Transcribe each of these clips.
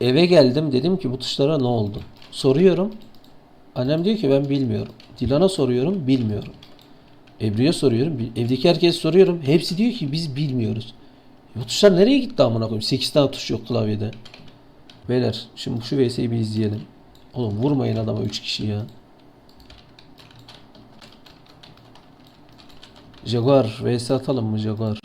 Eve geldim dedim ki bu tuşlara ne oldu? Soruyorum. Annem diyor ki ben bilmiyorum. Dilan'a soruyorum bilmiyorum. Ebru'ya soruyorum. Evdeki herkese soruyorum. Hepsi diyor ki biz bilmiyoruz. Bu tuşlar nereye gitti amına koyayım? 8 tane tuş yok klavyede. Beyler şimdi şu VS'yi bir izleyelim. Oğlum vurmayın adama 3 kişi ya. Jaguar vs atalım mı Jaguar?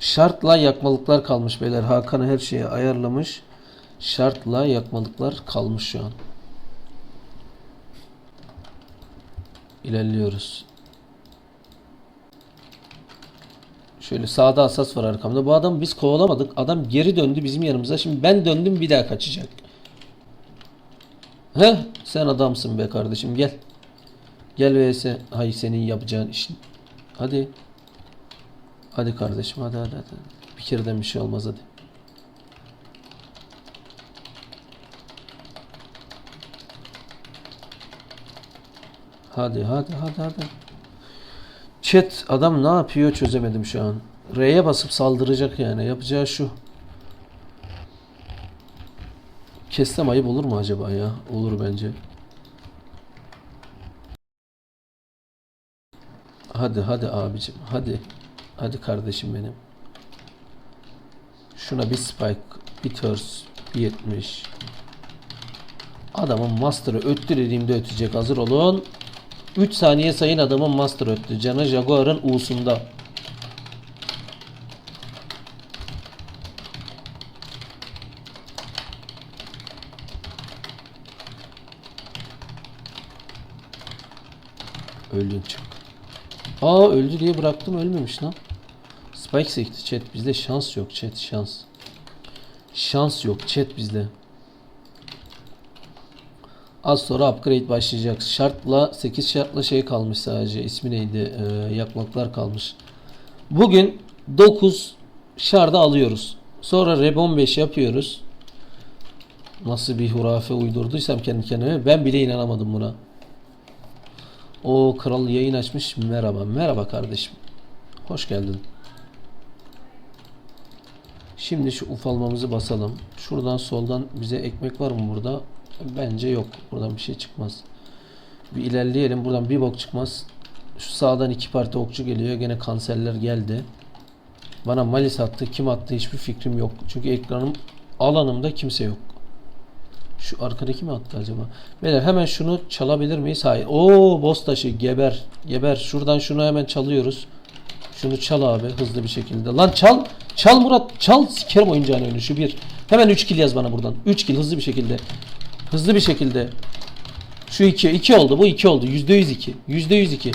Şartla yakmalıklar kalmış beyler. Hakan her şeyi ayarlamış. Şartla yakmalıklar kalmış şu an. İlerliyoruz. Şöyle sağda asas var arkamda. Bu adamı biz kovalamadık. Adam geri döndü bizim yanımıza. Şimdi ben döndüm bir daha kaçacak. Heh sen adamsın be kardeşim gel. Gel vs. Hay senin yapacağın iş. Hadi. Hadi kardeşim hadi hadi hadi. Bir kereden bir şey olmaz hadi. Hadi hadi hadi hadi. Chat adam ne yapıyor çözemedim şu an. R'ye basıp saldıracak yani. Yapacağı şu. Kessem ayıp olur mu acaba ya? Olur bence. Hadi hadi abicim hadi. Hadi kardeşim benim. Şuna bir spike, bir ters, bir 70. Adamın master'ı öttü dediğimde ötecek. Hazır olun. 3 saniye sayın adamın master öttü. Canı Jaguar'ın U'sunda. Öldün çık. Aa öldü diye bıraktım ölmemiş lan. Spike sekti chat bizde şans yok chat şans. Şans yok chat bizde. Az sonra upgrade başlayacak. Şartla 8 şartla şey kalmış sadece. İsmi neydi? Ee, yakmaklar kalmış. Bugün 9 şarda alıyoruz. Sonra Reb 15 yapıyoruz. Nasıl bir hurafe uydurduysam kendi kendime ben bile inanamadım buna. O kral yayın açmış. Merhaba. Merhaba kardeşim. Hoş geldin. Şimdi şu ufalmamızı basalım. Şuradan soldan bize ekmek var mı burada? Bence yok. Buradan bir şey çıkmaz. Bir ilerleyelim. Buradan bir bok çıkmaz. Şu sağdan iki parti okçu geliyor. Gene kanserler geldi. Bana malis attı. Kim attı hiçbir fikrim yok. Çünkü ekranım alanımda kimse yok. Şu arkadaki mi attı acaba? Beyler hemen şunu çalabilir miyiz? Hayır. Oo boss taşı geber. Geber. Şuradan şunu hemen çalıyoruz. Şunu çal abi hızlı bir şekilde. Lan çal. Çal Murat. Çal. Sikerim oyuncağını önü. Şu bir. Hemen 3 kill yaz bana buradan. 3 kill hızlı bir şekilde. Hızlı bir şekilde. Şu 2. 2 oldu. Bu 2 oldu. %100 2. %100 2.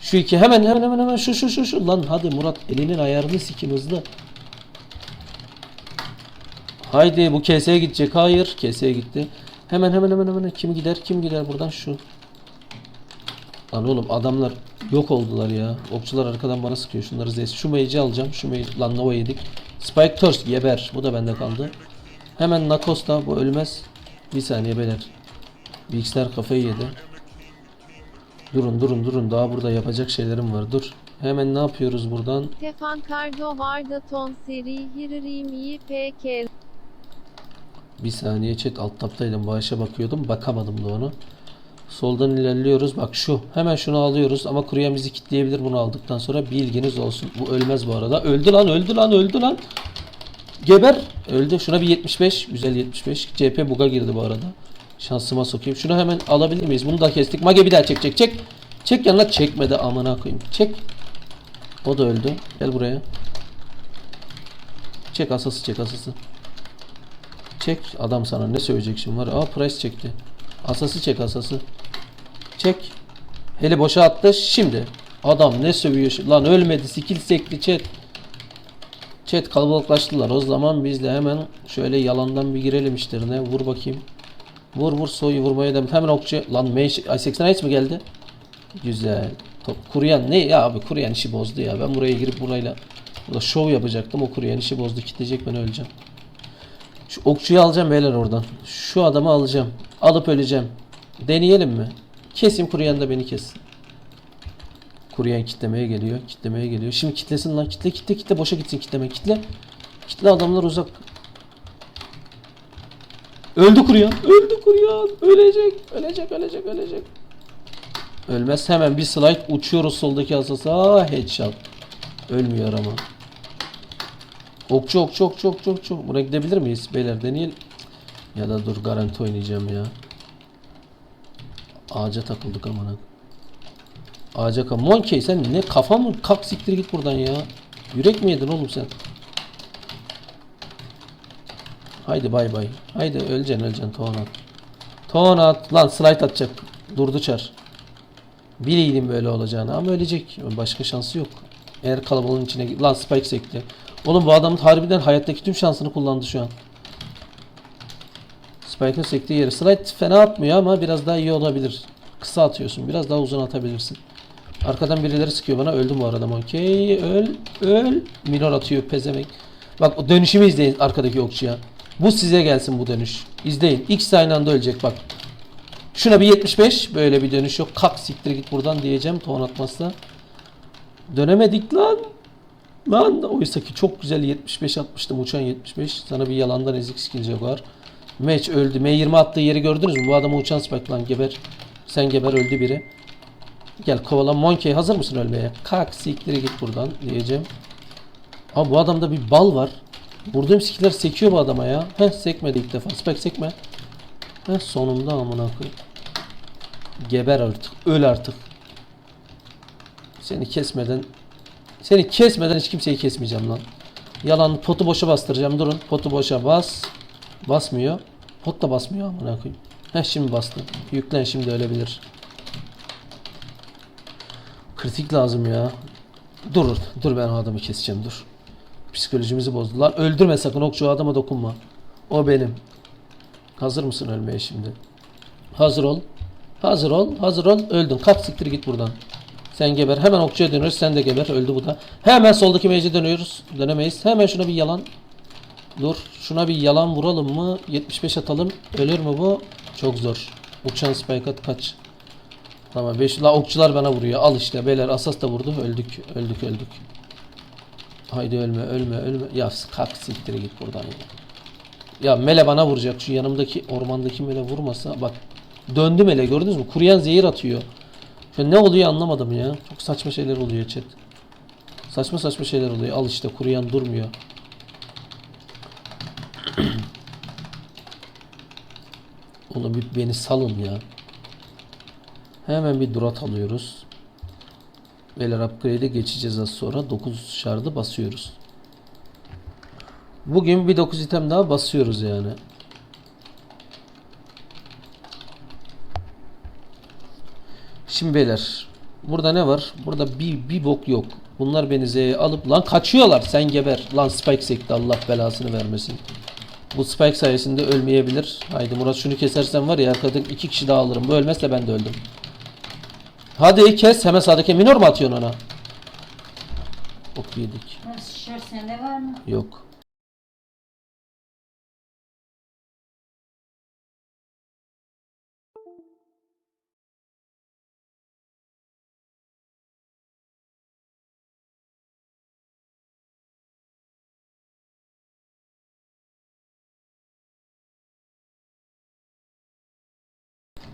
Şu 2. Hemen hemen hemen hemen şu şu şu şu. Lan hadi Murat elinin ayarını sikim hızlı. Haydi bu keseye gidecek. Hayır. Keseye gitti. Hemen hemen hemen hemen. Kim gider? Kim gider buradan? Şu. Lan oğlum adamlar yok oldular ya. Okçular arkadan bana sıkıyor. Şunları zes. Şu mage'i alacağım. Şu mage. Lan Nova yedik. Spike Thirst geber. Bu da bende kaldı. Hemen Nakosta. Bu ölmez. Bir saniye beyler. Bilgisayar kafayı yedi. Durun durun durun. Daha burada yapacak şeylerim var. Dur. Hemen ne yapıyoruz buradan? Stefan Cardo Varda Ton Seri Hiririm İPK Bir saniye chat alt taptaydım. Bağışa bakıyordum. Bakamadım da onu. Soldan ilerliyoruz. Bak şu. Hemen şunu alıyoruz. Ama kuruyan kitleyebilir bunu aldıktan sonra. Bilginiz olsun. Bu ölmez bu arada. Öldü lan öldü lan öldü lan. Geber. Öldü. Şuna bir 75. Güzel 75. CP buga girdi bu arada. Şansıma sokayım. Şunu hemen alabilir miyiz? Bunu da kestik. Mage bir daha çek çek çek. Çek yanına çekmedi amına koyayım. Çek. O da öldü. Gel buraya. Çek asası çek asası. Çek. Adam sana ne söyleyecek şimdi var. Aa price çekti. Asası çek asası. Çek. Hele boşa attı. Şimdi. Adam ne sövüyor. Lan ölmedi. Skill sekti chat. Chat kalabalıklaştılar. O zaman biz de hemen şöyle yalandan bir girelim işlerine. Vur bakayım. Vur vur soyu vurmaya devam. Hemen okçu. Lan Mage, ay 80 Ice mi geldi? Güzel. Top. Kuruyan ne ya abi kuruyan işi bozdu ya. Ben buraya girip burayla burada şov yapacaktım. O kuruyan işi bozdu. Kitleyecek ben öleceğim. Şu okçuyu alacağım beyler oradan. Şu adamı alacağım. Alıp öleceğim. Deneyelim mi? Kesim kuruyan da beni kessin. Kuruyan kitlemeye geliyor. Kitlemeye geliyor. Şimdi kitlesin lan. Kitle kitle kitle. Boşa gitsin kitleme. Kitle. Kitle adamlar uzak. Öldü kuruyan. Öldü kuruyan. Ölecek. Ölecek. Ölecek. Ölecek. Ölmez. Hemen bir slide uçuyoruz soldaki asasa. Headshot. Ölmüyor ama. Okçu okçu okçu okçu okçu. Buraya gidebilir miyiz? Beyler deneyelim. Ya da dur garanti oynayacağım ya. Ağaca takıldık amına. Ağaca kal. Monkey sen ne kafa mı? Kalk siktir git buradan ya. Yürek mi yedin oğlum sen? Haydi bay bay. Haydi öleceksin öleceksin ton at. Ton at. Lan slide atacak. Durdu çar. Bileydim böyle olacağını ama ölecek. Başka şansı yok. Eğer kalabalığın içine. Lan spike sekti. Oğlum bu adam harbiden hayattaki tüm şansını kullandı şu an. Spike'ın sektiği yeri. Slide fena atmıyor ama biraz daha iyi olabilir. Kısa atıyorsun. Biraz daha uzun atabilirsin. Arkadan birileri sıkıyor bana. Öldüm bu arada Monkey. Öl. Öl. Minor atıyor pezemek. Bak o dönüşümü izleyin arkadaki okçuya. Bu size gelsin bu dönüş. İzleyin. X aynı anda ölecek bak. Şuna bir 75. Böyle bir dönüş yok. Kalk siktir git buradan diyeceğim. Ton atmazsa. Dönemedik lan. Lan oysa ki çok güzel 75 atmıştım uçan 75. Sana bir yalandan ezik skill var. Match öldü. M20 attığı yeri gördünüz mü? Bu adamı uçan spike lan geber. Sen geber öldü biri. Gel kovala Monkey hazır mısın ölmeye? Kalk siktir git buradan diyeceğim. Ama bu adamda bir bal var. Vurduğum skiller sekiyor bu adama ya. Heh sekmedi ilk defa. Spike sekme. Heh sonunda amına koyayım. Geber artık. Öl artık. Seni kesmeden seni kesmeden hiç kimseyi kesmeyeceğim lan. Yalan potu boşa bastıracağım. Durun. Potu boşa bas. Basmıyor. Pot da basmıyor amına koyayım. Heh şimdi bastı. Yüklen şimdi ölebilir. Kritik lazım ya. Dur. Dur ben o adamı keseceğim dur. Psikolojimizi bozdu. Lan öldürme sakın okçu adama dokunma. O benim. Hazır mısın ölmeye şimdi? Hazır ol. Hazır ol. Hazır ol. Öldün. Kalk siktir git buradan. Sen geber. Hemen okçuya dönüyoruz. Sen de geber. Öldü bu da. Hemen soldaki mage'e dönüyoruz. Dönemeyiz. Hemen şuna bir yalan. Dur. Şuna bir yalan vuralım mı? 75 atalım. Ölür mü bu? Çok zor. Uçan spike at kaç. Tamam 5 la okçular bana vuruyor. Al işte beyler asas da vurdu. Öldük. Öldük öldük. Haydi ölme ölme ölme. Ya kalk siktir git buradan ya. Ya mele bana vuracak. Şu yanımdaki ormandaki mele vurmasa bak. Döndü mele gördünüz mü? Kuruyan zehir atıyor. Ya ne oluyor anlamadım ya. Çok saçma şeyler oluyor chat. Saçma saçma şeyler oluyor. Al işte kuruyan durmuyor. Oğlum bir beni salın ya. Hemen bir durat alıyoruz. Beyler upgrade'e geçeceğiz az sonra. 9 şardı basıyoruz. Bugün bir 9 item daha basıyoruz yani. Şimdi beyler. Burada ne var? Burada bir, bir bok yok. Bunlar beni Z'ye alıp lan kaçıyorlar. Sen geber. Lan Spike sekti Allah belasını vermesin. Bu Spike sayesinde ölmeyebilir. Haydi Murat şunu kesersen var ya arkadan iki kişi daha alırım. Bu ölmezse ben de öldüm. Hadi kes. Hemen sağdaki minor mu atıyorsun ona? Ok yedik. Şişer sende var mı? Yok.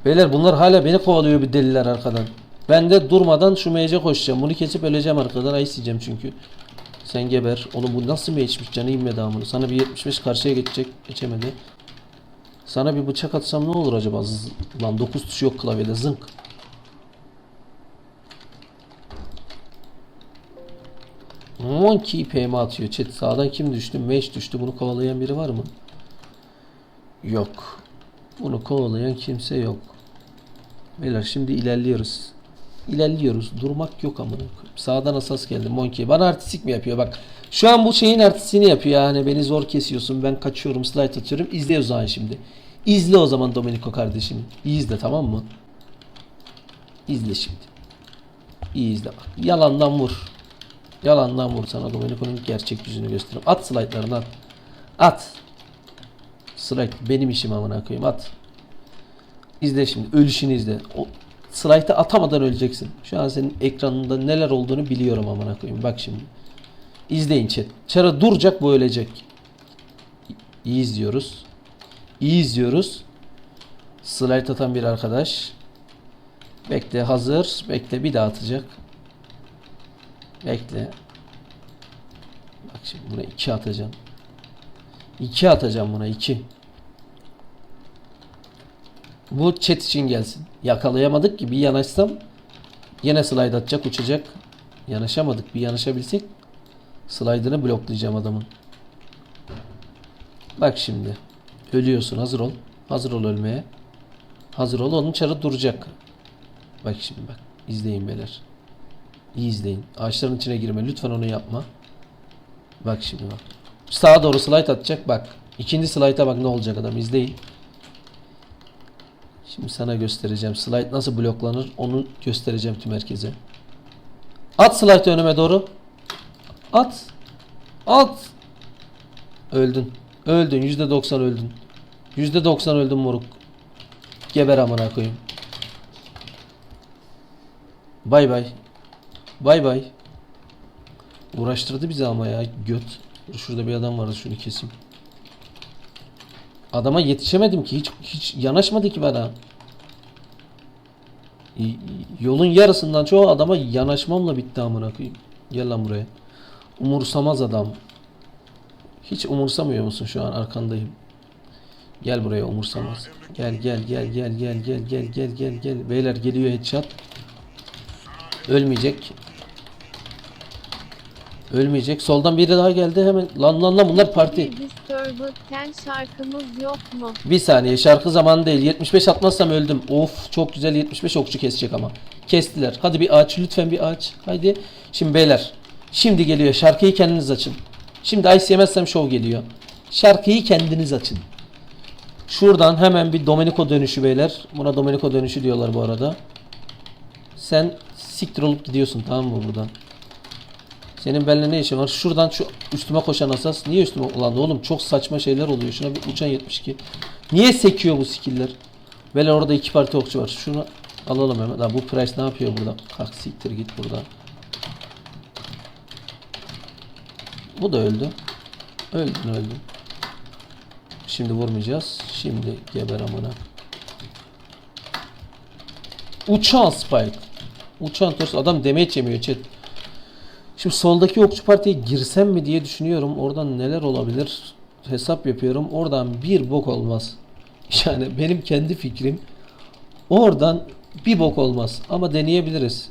Beyler bunlar hala beni kovalıyor bir deliler arkadan. Ben de durmadan şu mage'e koşacağım. Bunu kesip öleceğim arkadan. Ay yiyeceğim çünkü. Sen geber. Oğlum bu nasıl mage'miş canı inmedi amına. Sana bir 75 karşıya geçecek. Geçemedi. Sana bir bıçak atsam ne olur acaba? Zzz. Lan 9 tuşu yok klavyede zınk. Monkey PM atıyor. Chat sağdan kim düştü? Mage düştü. Bunu kovalayan biri var mı? Yok. Bunu kovalayan kimse yok. Beyler şimdi ilerliyoruz. İlerliyoruz. Durmak yok koyayım. Sağdan asas geldi Monkey. Bana artistik mi yapıyor? Bak. Şu an bu şeyin artistini yapıyor. Yani beni zor kesiyorsun. Ben kaçıyorum. Slide atıyorum. İzle o zaman şimdi. İzle o zaman Domenico kardeşim. İyi izle tamam mı? İzle şimdi. İyi izle bak. Yalandan vur. Yalandan vur sana Domenico'nun gerçek yüzünü göstereyim. At slide'larını at. At. Slide benim işim amına koyayım at. İzle şimdi ölüşünü izle. O slide'ı atamadan öleceksin. Şu an senin ekranında neler olduğunu biliyorum amına koyayım. Bak şimdi. İzleyin chat. Çara duracak bu ölecek. İyi izliyoruz. İyi izliyoruz. Slide atan bir arkadaş. Bekle hazır. Bekle bir daha atacak. Bekle. Bak şimdi buna 2 atacağım. 2 atacağım buna 2. Bu chat için gelsin. Yakalayamadık ki bir yanaşsam yine slide atacak uçacak. Yanaşamadık bir yanaşabilsek slide'ını bloklayacağım adamın. Bak şimdi. Ölüyorsun hazır ol. Hazır ol ölmeye. Hazır ol onun çarı duracak. Bak şimdi bak. İzleyin beyler. İyi izleyin. Ağaçların içine girme. Lütfen onu yapma. Bak şimdi bak. Sağa doğru slide atacak. Bak. İkinci slide'a bak ne olacak adam. izleyin. Şimdi sana göstereceğim. Slide nasıl bloklanır onu göstereceğim tüm herkese. At slide önüme doğru. At. At. Öldün. Öldün. %90 öldün. %90 öldün moruk. Geber amına koyayım. Bay bay. Bay bay. Uğraştırdı bizi ama ya göt. Şurada bir adam vardı şunu keseyim. Adama yetişemedim ki hiç hiç yanaşmadı ki bana. Yolun yarısından çoğu adama yanaşmamla bitti amına koyayım. Gel lan buraya. Umursamaz adam. Hiç umursamıyor musun şu an arkandayım. Gel buraya umursamaz. Gel gel gel gel gel gel gel gel gel gel. Beyler geliyor headshot. Ölmeyecek. Ölmeyecek. Soldan biri daha geldi hemen. Lan lan lan bunlar parti. Disturbed Ten şarkımız yok mu? Bir saniye şarkı zamanı değil. 75 atmazsam öldüm. Of çok güzel 75 okçu kesecek ama. Kestiler. Hadi bir aç lütfen bir aç. Haydi. Şimdi beyler. Şimdi geliyor. Şarkıyı kendiniz açın. Şimdi ice yemezsem show geliyor. Şarkıyı kendiniz açın. Şuradan hemen bir Domenico dönüşü beyler. Buna Domenico dönüşü diyorlar bu arada. Sen siktir olup gidiyorsun tamam mı buradan? Senin benimle ne işin var? Şuradan şu üstüme koşan asas. Niye üstüme? Ulan oğlum çok saçma şeyler oluyor. Şuna bir uçan 72. Niye sekiyor bu skiller? Böyle orada iki parti okçu var. Şunu alalım hemen. Lan bu Price ne yapıyor burada? Kalk siktir git buradan. Bu da öldü. Öldün öldün. Şimdi vurmayacağız. Şimdi geber amına. Uçan Spike. Uçan Tors adam damage yemiyor chat. Şimdi soldaki okçu partiye girsem mi diye düşünüyorum. Oradan neler olabilir? Hesap yapıyorum. Oradan bir bok olmaz. Yani benim kendi fikrim. Oradan bir bok olmaz. Ama deneyebiliriz.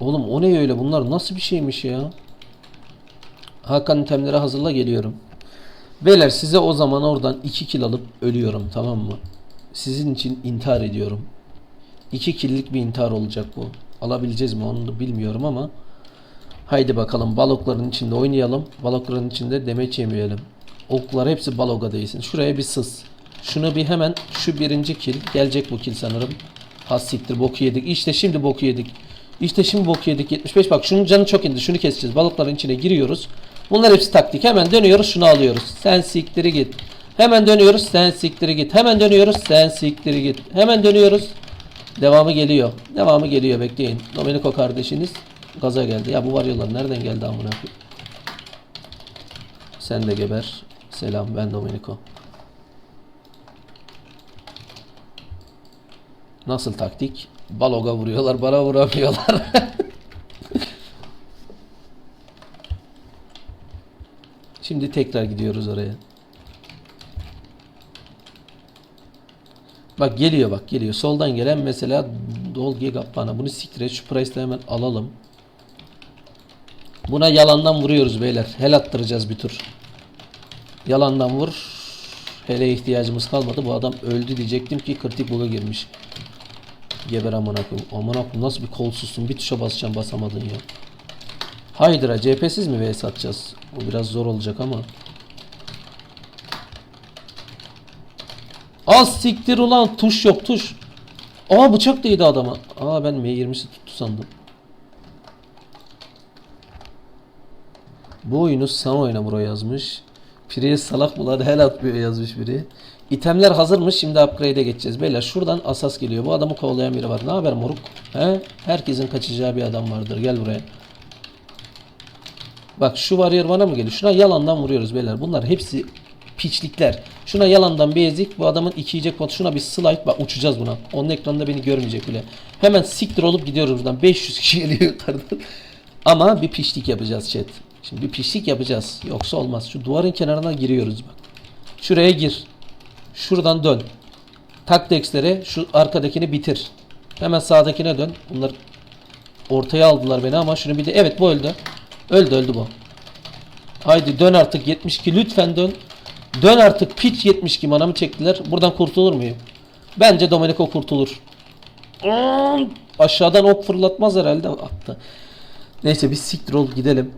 Oğlum o ne öyle? Bunlar nasıl bir şeymiş ya? Hakan itemleri hazırla geliyorum. Beyler size o zaman oradan 2 kill alıp ölüyorum tamam mı? Sizin için intihar ediyorum. 2 kill'lik bir intihar olacak bu. Alabileceğiz mi onu da bilmiyorum ama Haydi bakalım balokların içinde oynayalım. Balokların içinde demeç yemeyelim. Oklar hepsi baloga değilsin. Şuraya bir sız. Şunu bir hemen şu birinci kill. Gelecek bu kill sanırım. Has siktir boku yedik. İşte şimdi boku yedik. İşte şimdi boku yedik. 75 bak şunun canı çok indi. Şunu keseceğiz. Balıkların içine giriyoruz. Bunlar hepsi taktik. Hemen dönüyoruz şunu alıyoruz. Sen siktiri git. Hemen dönüyoruz. Sen siktiri git. Hemen dönüyoruz. Sen siktiri git. Hemen dönüyoruz. Devamı geliyor. Devamı geliyor bekleyin. Domenico kardeşiniz gaza geldi. Ya bu varyolar nereden geldi amına? Sen de geber. Selam ben Domenico. Nasıl taktik? Baloga vuruyorlar, bana vuramıyorlar. Şimdi tekrar gidiyoruz oraya. Bak geliyor bak geliyor. Soldan gelen mesela Dolge Gabbana. Bunu siktir. Şu price'da hemen alalım. Buna yalandan vuruyoruz beyler. Hel attıracağız bir tur. Yalandan vur. Hele ihtiyacımız kalmadı. Bu adam öldü diyecektim ki kritik bug'a girmiş. Geber amına koyayım. Amına nasıl bir kolsuzsun. Bir tuşa basacağım basamadın ya. Haydıra CHP'siz mi vs atacağız? Bu biraz zor olacak ama. Az siktir ulan tuş yok tuş. Aa bıçak değdi adama. Aa ben M20'si tuttu sandım. Bu oyunu sen oyna buraya yazmış. Priye salak mı lan hel atmıyor yazmış biri. İtemler hazırmış şimdi upgrade'e geçeceğiz. Beyler şuradan asas geliyor. Bu adamı kovalayan biri var. Ne haber moruk? He? Herkesin kaçacağı bir adam vardır. Gel buraya. Bak şu varıyor bana mı geliyor? Şuna yalandan vuruyoruz beyler. Bunlar hepsi piçlikler. Şuna yalandan bir ezik. Bu adamın iki yiyecek pot. Şuna bir slide. Bak uçacağız buna. Onun ekranında beni görmeyecek bile. Hemen siktir olup gidiyoruz buradan. 500 kişi geliyor yukarıdan. Ama bir pişlik yapacağız chat. Şimdi bir pişlik yapacağız. Yoksa olmaz. Şu duvarın kenarına giriyoruz bak. Şuraya gir. Şuradan dön. Tak dexlere şu arkadakini bitir. Hemen sağdakine dön. Bunlar ortaya aldılar beni ama şunu bir de evet bu öldü. Öldü öldü bu. Haydi dön artık 72 lütfen dön. Dön artık piç 72 manamı çektiler. Buradan kurtulur muyum? Bence Domenico kurtulur. Aşağıdan ok fırlatmaz herhalde attı. Neyse biz siktir ol gidelim.